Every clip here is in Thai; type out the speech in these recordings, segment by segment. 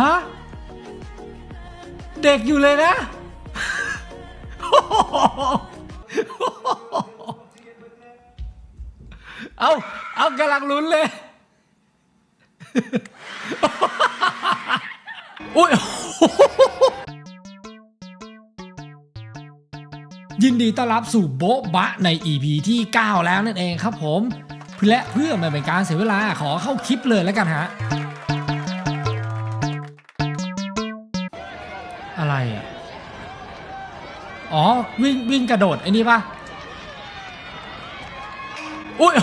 ฮะ เด็กอยู่เลยนะ เอาเอากำลังลุ้นเลย อุ้ยยินดีต้อนรับสู่โบ๊ะบะใน EP ที่ 9 แล้วนั่นเองครับผม และเพื่อไม่เป็นการเสียเวลาขอเข้าคลิปเลยแล้วกันฮะ อะไรอะ อ๋อ วิ่งวิ่งกระโดดไอ้นี่ปะอุ้ย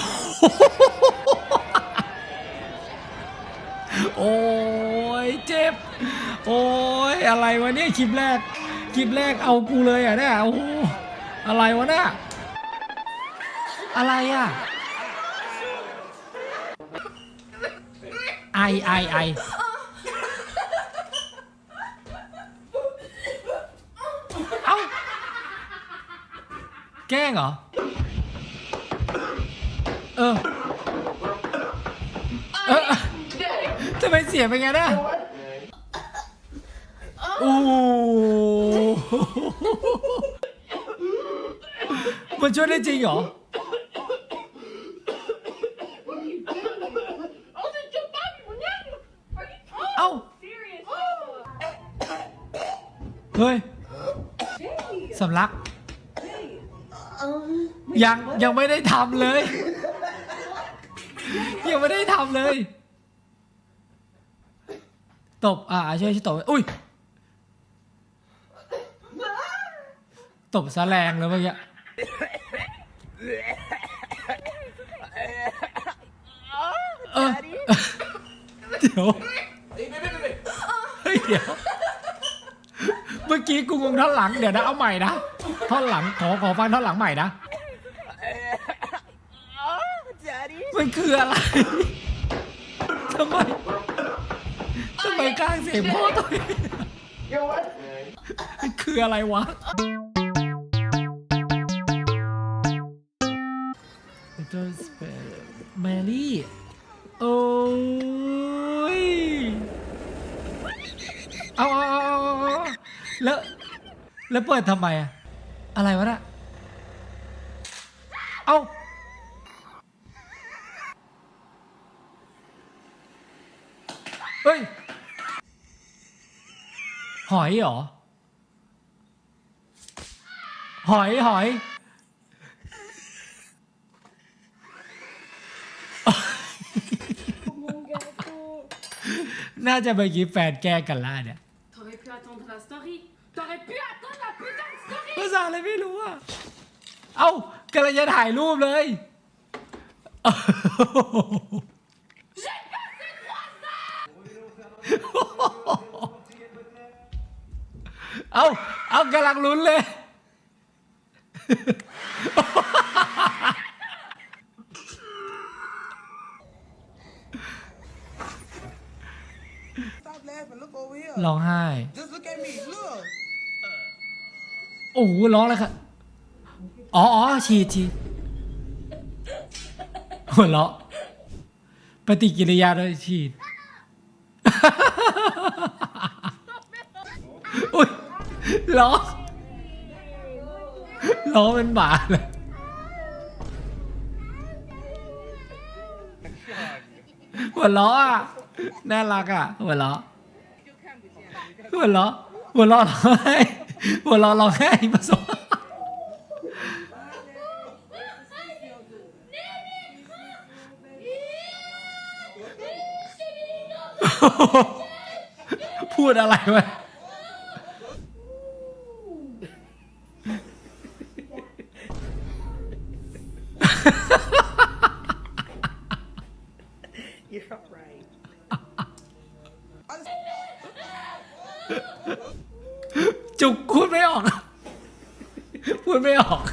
โอ้ยเจ็บ โอ้ยอะไรวะเนี่ยคลิปแรก คลิปแรกเอากูเลยอะเนี่ยโอ้อะไรวะเนี่ยอะไรอะ ไอไอไอเอ้า แกล้งเหรอ เออ เออทำไมเสียงเป็นไงนะโอ้โหมันช่วยได้จริงเหรอ เอ้า เฮ้ย สำลัก ยังยังไม่ได้ทำเลย ยังไม่ได้ทำเลย ตบอ่าช่วยช่วยตบอุ้ย ตบซะแรงเลยเมื่อกี้เออเดี๋ยวเฮ้ยเดี๋ยว เมื่อกี้กูงงท่อนหลังเดี๋ยวนะเอาใหม่นะ ท่อนหลังขอขอฟังท่อนหลังใหม่นะมันคืออะไรทำไมทำไมกล้างเสียงพ่อตัวเองมันคืออะไรวะแมรี่ โอ้ยเอาเอาเอาเอาเอาแล้ว แล้วเปิดทำไมอะ อะไรวะน่ะ เอาเฮ้ย หอยเหรอ หอยหอย น่าจะไปกี้แฟนแกล้งกันล่าเนี่ยาษาอะไรไม่รู้อะ เอ้ากำลังจะถ่ายรูปเลย เอาเอากำลังลุ้นเลย Stop laughing. Look over here. ร้องไห้ Just look at me. Look. โอ้โหร้องเลยค่ะ อ๋ออ๋อฉีดฉีดหัวเราะปฏิกิริยาโดยฉีด อุ้ยร้องร้องเป็นหมาเลยหัวเราะอะ น่ารักอะ หัวเราะหัวเราะหัวเราะร้องไห้ หัวเราะร้องไห้ผสมพูดอะไรวะ พูดไม่ออก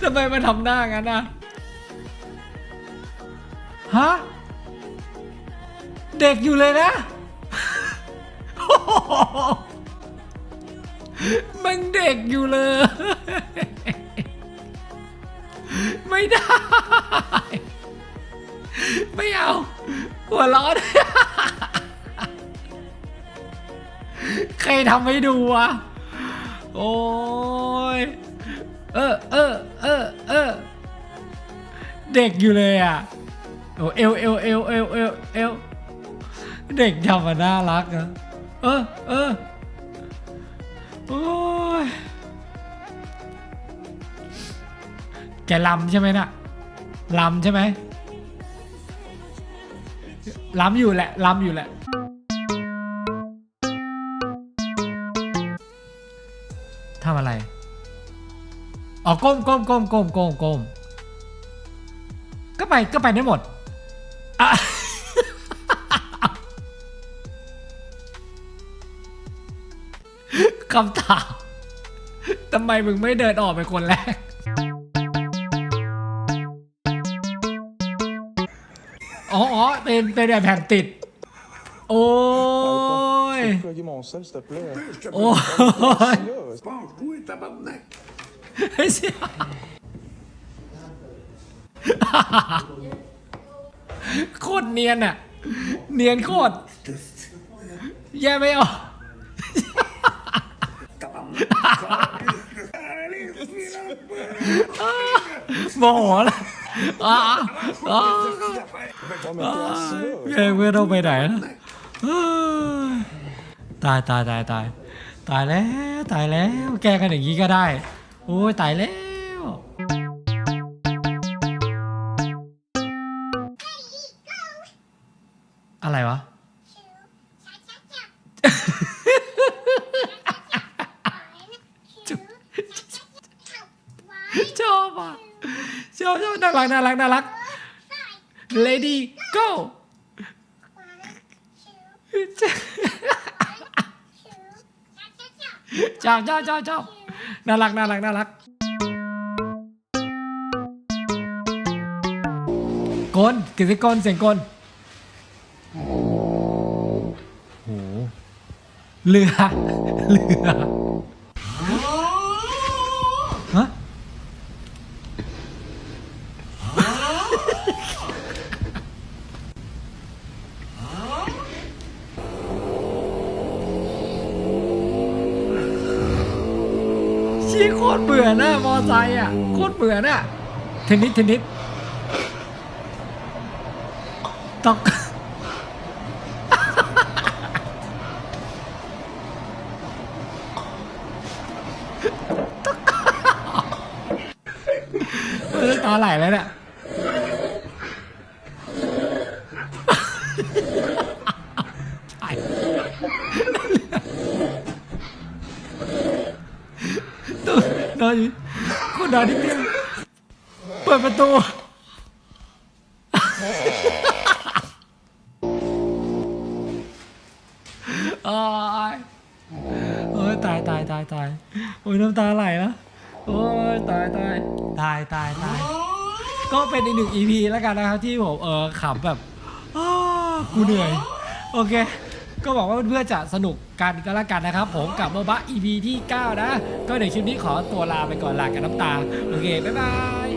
ทำไมมันทำหน้างั้นนะฮะ เด็กอยู่เลยนะมันเด็กอยู่เลย ไม่ได้ ไม่เอา หัวร้อนรทำให้ดูวะ โอ้ย เออเออเออเออเด็กอยู่เลยอะโอ้เอวเอวเอวเอวเอวเอวเด็กทำมาน่ารักอะเออเออโอ้ยแกลำใช่ไหมน่ะลำใช่ไหมลำอยู่แหละลำอยู่แหละ อ๋อก้มก้มก้มก้มก้มก้มก็ไปก็ไปได้หมดอะคำถามทำไมมึงไม่เดินออกไปคนแรก อ๋ออ๋อเป็นเป็นแบบแผ่นติด โอ้ย Plug-moi seul, s'il te plaît. โอ้ย โคตรเนียนอะเนียนโคตรแย่ไม่ออกโมโหละอ่าอ่า Oh, mais t'es assis là. เยังไม่ต้องไปไหนนะตายตายตายตายตายแล้วตายแล้ว แกกันอย่างนี้ก็ได้ โอ้ยตายแล้ว อะไรวะ ชอบอะชอบชอบน่ารักน่ารักน่ารัก lady go ชอบชอบชอบชอบ น่ารักน่ารักน่ารักกลกิสิกนเสียงกลโอ้โหเรือเรือ ชี้โคตรเบื่อนะมอไซค์อะโคตรเบื่อน่ะเทนนิสเทนนิสตอกเออตาไหลแล้วเนี่ยใช่ ตัวน อนอยู่คนนอนนิดเดียวเปิดประตู โอ้ยโอ้ยตายตายตายตายโอ้ยน้ำตาไหลแล้วโอ้ยตายตายตายตายตายก็เป็นอีกหนึ่ง EP แล้วกันนะครับที่ผมเออขำแบบอ้ากูเหนื่อย โอเค ก็บอกว่าเพื่อนๆจะสนุกกันก็แล้วกันนะครับ ผมกับโมบะ EP ที่ 9 นะ ก็เดี๋ยวคลิปนี้ขอตัวลาไปก่อนลากับน้ำตา โอเค บ๊ายบาย